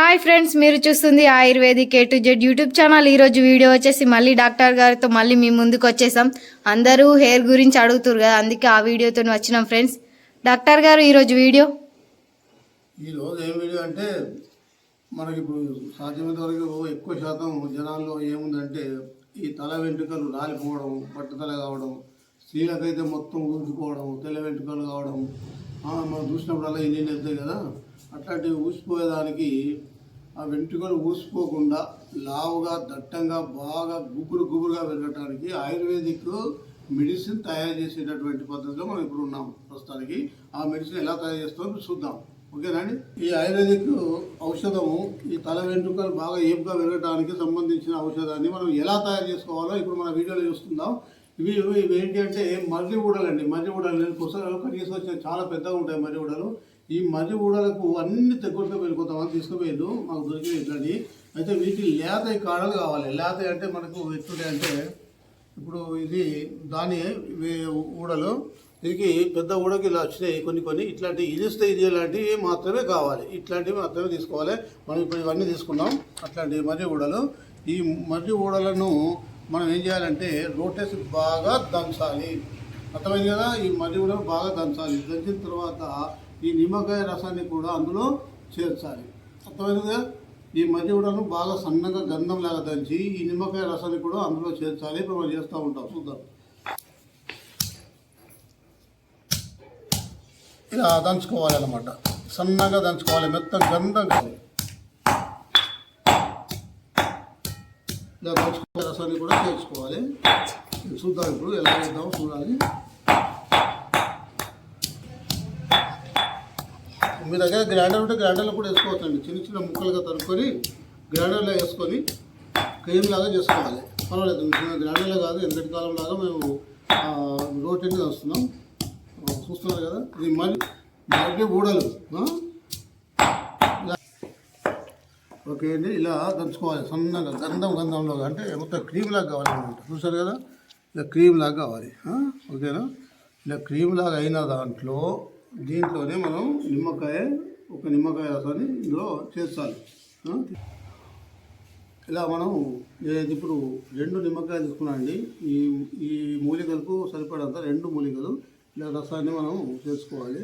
Hi friends మీరు చూస్తుంది Ayurvedic A to Z YouTube channel. ఈరోజు వీడియో వచ్చేసి మళ్ళీ డాక్టర్ గారితో మళ్ళీ మీ ముందుకు వచ్చేసాం. అందరూ హెయిర్ గురించి అడుగుతారు కదా అందుకే ఆ వీడియోతో వచ్చినాం ఫ్రెండ్స్. డాక్టర్ గారు ఈరోజు వీడియో? ఈరోజు ఏం వీడియో అంటే మనకి ఇప్పుడు సాధ్యమైనంత వరకు ఎక్కువ శాతం జనాల్లో ఏముందంటే ఈ తల వెంట్రుకలు రాలిపోవడం పట్టుదల కావడం స్త్రీలకైతే మొత్తం ఊసిపోవడం తెల్ల వెంట్రుకలు కావడం మనం చూసినప్పుడల్లా ఇంజిన్ వెళ్తాయి కదా అట్లాంటివి ఊసిపోయేదానికి ఆ వెంట్రుకలు ఊసిపోకుండా లావుగా దట్టంగా బాగా గుబురు గుబురుగా వెళ్ళటానికి ఆయుర్వేదిక్ మెడిసిన్ తయారు చేసేటటువంటి పద్ధతిలో మనం ఇప్పుడు ఉన్నాం ప్రస్తుతానికి. ఆ మెడిసిన్ ఎలా తయారు చేస్తామో చూద్దాం. చూద్దాం ఓకేనండి ఈ ఆయుర్వేదిక్ ఔషధము ఈ తల వెంట్రుకలు బాగా ఏపుగా వెళ్ళటానికి సంబంధించిన ఔషధాన్ని మనం ఎలా తయారు చేసుకోవాలో ఇప్పుడు మన వీడియోలో చూస్తుందాం ఇవి ఇవి ఏంటి అంటే మర్రి ఊడలండి. మర్రి ఊడలు నేను పుస్తకాలు కనీసం వచ్చిన చాలా పెద్దగా ఉంటాయి మర్రి ఊడలు. ఈ మర్రి ఊడలకు అన్ని తెగులతో కొంతమంది తీసుకుపోయిండు మాకు దొరికిన ఇట్లాంటి అయితే వీటి లేత కాడలు కావాలి. లేత అంటే మనకు ఎట్లుంటాయి అంటే ఇప్పుడు ఇది దాని ఊడలు. దీనికి పెద్ద ఊడకి ఇలా వచ్చినాయి కొన్ని కొన్ని. ఇట్లాంటి ఇదిస్తే ఇది ఇలాంటివి మాత్రమే కావాలి. ఇట్లాంటివి మాత్రమే తీసుకోవాలి. మనం ఇప్పుడు ఇవన్నీ తీసుకున్నాం. అట్లాంటి మర్రి ఊడలు. ఈ మర్రి ఊడలను మనం ఏం చేయాలంటే లోటస్ బాగా దంచాలి. అర్థమైంది కదా? ఈ మర్రి కూడా బాగా దంచాలి. దంచిన తర్వాత ఈ నిమ్మకాయ రసాన్ని కూడా అందులో చేర్చాలి. అర్థమైంది కదా? ఈ మధ్య ఉడను బాగా సన్నగా గంధం లాగా దంచి ఈ నిమ్మకాయ రసాన్ని కూడా అందులో చేర్చాలి. ఇప్పుడు మనం చేస్తూ ఉంటాం. చూద్దాం. ఇలా దంచుకోవాలి అన్నమాట సన్నగా దంచుకోవాలి. మెత్తం గంధం కాదు ఇలా దంచుకోవాలి రసాన్ని కూడా చేర్చుకోవాలి. చూద్దాం ఇప్పుడు ఎలా చేద్దామో చూడాలి. మీ దగ్గర గ్రైండర్ ఉంటే గ్రైండర్లో కూడా వేసుకోవచ్చండి. చిన్న చిన్న ముక్కలుగా తరుక్కొని గ్రైండర్లో వేసుకొని క్రీమ్ లాగా చేసుకోవాలి. పర్వాలేదు గ్రైండర్లో కాదు ఎంతటి కాలం లాగా మేము రోటీని వస్తున్నాం. చూస్తున్నారు కదా ఇది మళ్ళీ మళ్ళీ ఊడలు ఆ? ఇలా- ఓకే అండి ఇలా దంచుకోవాలి. సన్నగా గంధం గంధంలో అంటే మొత్తం క్రీమ్ లాగా కావాలన్నమాట చూసారు కదా? ఇలా క్రీమ్ లాగా కావాలి. ఓకేనా? ఇలా క్రీమ్ లాగా అయిన దాంట్లో దీంట్లోనే మనం నిమ్మకాయ ఒక నిమ్మకాయ రసాన్ని ఇందులో చేర్చాలి. ఇలా మనం ఇప్పుడు రెండు నిమ్మకాయలు తీసుకున్నామండి ఈ ఈ మూలికలకు సరిపడంత రెండు మూలికలు ఇలా రసాన్ని మనం చేసుకోవాలి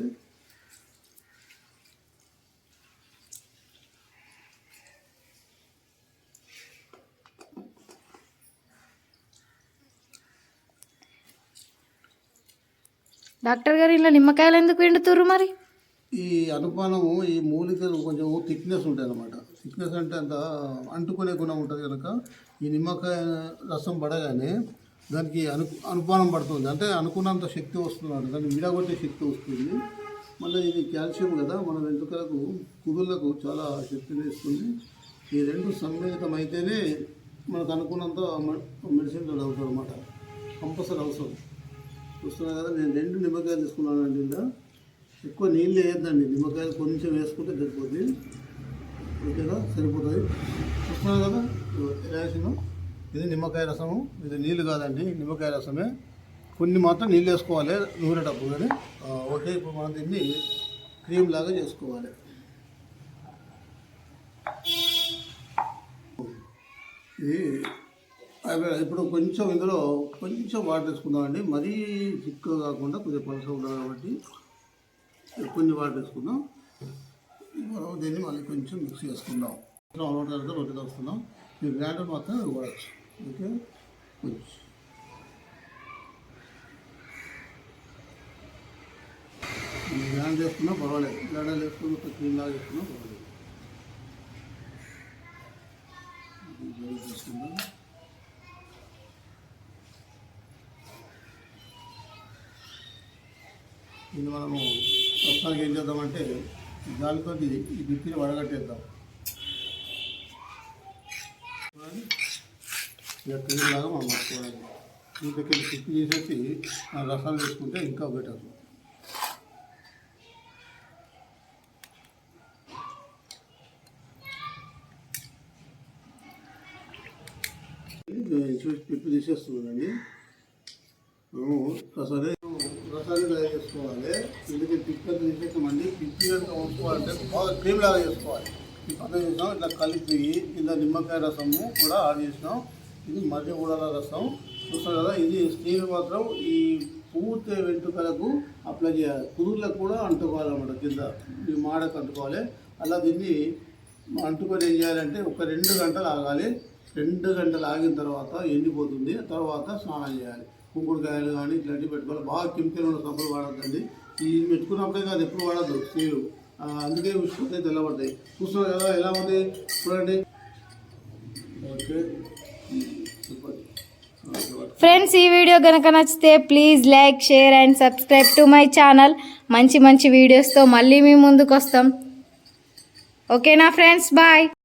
డాక్టర్ గారు ఇలా నిమ్మకాయలు ఎందుకు ఎండుతురు మరి? ఈ అనుమానము ఈ మూలికలు కొంచెం థిక్నెస్ ఉంటాయి అన్నమాట థిక్నెస్ అంటే అంత అంటుకునే గుణం ఉంటుంది కనుక ఈ నిమ్మకాయ రసం పడగానే దానికి అను అనుపానం పడుతుంది. అంటే అనుకున్నంత శక్తి వస్తుంది దాన్ని విడగొట్టే శక్తి వస్తుంది. మళ్ళీ ఇది కాల్షియం కదా మన వెంట్రుకలకు కుదుళ్ళకు చాలా శక్తిని ఇస్తుంది. ఈ రెండు సమ్మిళితం అయితేనే మనకు అనుకున్నంత మెడిసిన్ అవుతుంది అనమాట కంపల్సరీ అవసరం. చూస్తున్నారు కదా నేను రెండు నిమ్మకాయలు తీసుకున్నానండి ఇంకా ఎక్కువ నీళ్ళు వేయద్దండి నిమ్మకాయలు కొంచెం వేసుకుంటే సరిపోద్ది. ఓకేనా? సరిపోతుంది చూస్తున్నారు కదా ఇదిగో ఇది నిమ్మకాయ రసము ఇది నీళ్ళు కాదండి నిమ్మకాయ రసమే. కొన్ని మాత్రం నీళ్ళు వేసుకోవాలి నూరేటప్పుడు కానీ. ఆ, ఓకే ఇప్పుడు మనం దీన్ని క్రీమ్ లాగా చేసుకోవాలి. ఇది ఇప్పుడు కొంచెం ఇందులో కొంచెం వాటర్ వేసుకుందామండి మరీ చిక్కుగా కాకుండా కొంచెం పలుసగా ఉండాలి కాబట్టి కొన్ని వాటర్ వేసుకుందాం మనం దీన్ని మళ్ళీ కొంచెం మిక్స్ చేసుకుందాం. అలవాటు తర్వాత రొట్టె కలుస్తున్నాం ఈ గ్రైండర్ మాత్రం వాడచ్చు. ఓకే? కొంచెం. గ్రైండర్ చేసుకున్నా పర్వాలేదు. గ్రైండర్ వేసుకున్నా క్రీమ్ క్లీన్ లాగా చేసుకున్నా పర్వాలేదు. ఇది మనము ప్రస్తుతానికి ఏం చేద్దామంటే దానితో ఈ బిత్తిని వడగట్టేద్దాం. ఇక క్రీమ్లాగా మనం మర్చిపోవాలి ఇంతకెళ్ళి పిప్పి చేసేసి ఆ రసాలు వేసుకుంటే ఇంకా బెటర్. చూసి పిప్పి తీసేస్తున్నానండి. మనము సరే చేసుకోవాలి. ఎందుకంటే పిప్పి తీసేసామండి పిప్పి కనుక వండుకోవాలంటే బాగా క్రీమ్ లాగా చేసుకోవాలి. ఈ చేసినాం ఇట్లా కలిపి కింద నిమ్మకాయ రసము కూడా ఆడ్ చేసినాం. ఇది మధ్య కూడల రసం. చూస్తారు కదా ఇది స్టీల్ మాత్రం ఈ పూర్తి వెంట్రుకలకు అప్లై చేయాలి. కుదుర్లకు కూడా అంటుకోవాలన్నమాట కింద. ఈ మాడకు అంటుకోవాలి. అలా దీన్ని అంటుకొని ఏం చేయాలంటే ఒక రెండు గంటలు ఆగాలి. రెండు గంటలు ఆగిన తర్వాత ఎండిపోతుంది. తర్వాత స్నానం చేయాలి. కుంకుడుకాయలు కానీ ఇట్లాంటివి పెట్టుకోవాలి. బాగా కెమికల్ ఉన్న సబ్బులు వాడద్దండి. ఇది పెట్టుకున్నప్పుడే కాదు ఎప్పుడు వాడద్దు. స్త్రీలు అందుకే ఉష్ణతే తెల్లబడతాయి చూస్తున్నారు కదా ఎలా ఉంది? చూడండి. ఓకే. ఫ్రెండ్స్ ఈ వీడియో కనుక నచ్చితే please like share and subscribe to my channel. మంచి మంచి వీడియోస్తో మళ్ళీ మీ ముందుకు వస్తాం ఓకేనా ఫ్రెండ్స్? బాయ్.